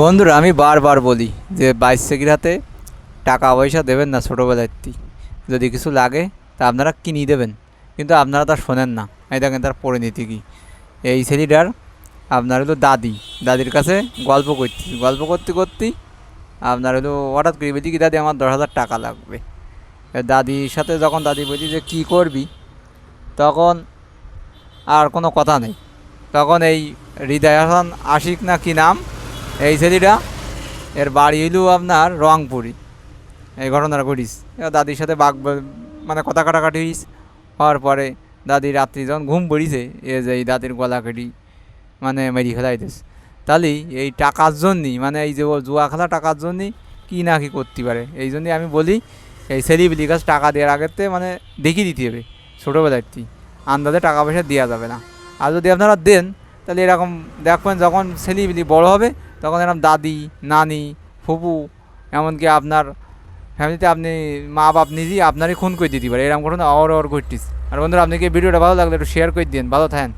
বন্ধুরা, আমি বারবার বলি যে বাইশ বাইশেকির হাতে টাকা পয়সা দেবেন না ছোটোবেলাতেই যদি কিছু লাগে তা আপনারা কিনিয়ে দেবেন। কিন্তু আপনারা তা শোনেন না। এই দেখেন তার পরিণতি কী। এই ছেলেটার আপনার হলো দাদি। দাদির কাছে গল্প করতে গল্প করতে করতেই আপনার হলো হঠাৎ করে বলছি কি দাদি, আমার দশ হাজার টাকা লাগবে। দাদির সাথে যখন দাদি বলছি যে, কী করবি? তখন আর কোনো কথা নেই। তখন এই হৃদয় হাসান আশিক না কি নাম এই ছেলেটা এর বাড়ি হইল আপনার রংপুরি। এই ঘটনাটা ঘটিস দাদির সাথে বাঘ মানে কথা কাটাকাটি হইস হওয়ার পরে দাদি রাত্রি যখন ঘুম পড়িছে, এ যে এই দাদির গলা কেটি মানে মেরি খেলাইতেস তাহলে এই টাকার জন্যই মানে এই যে জুয়া খেলা টাকার জন্যই কী না কি করতে পারে? এই জন্যই আমি বলি, এই সেলিব্রিটির কাছে টাকা দেওয়ার আগেতে মানে দেখিয়ে দিতে হবে ছোটোবেলাতেই আন্দাজে টাকা পয়সা দেওয়া যাবে না। আর যদি আপনারা দেন, তাহলে এরকম দেখবেন যখন সেলিব্রিটি বড় হবে তখন এরকম দাদি, নানি, ফুপু, এমনকি আপনার ফ্যামিলিতে আপনি মা বাপ নিজেই আপনারই খুন করে দিতে পারে। এরকম ঘটনা অর অর ঘটিস আর বন্ধুরা, আপনি আপনাকে ভিডিওটা ভালো লাগলে একটু শেয়ার করে দিন ভালো থাকেন।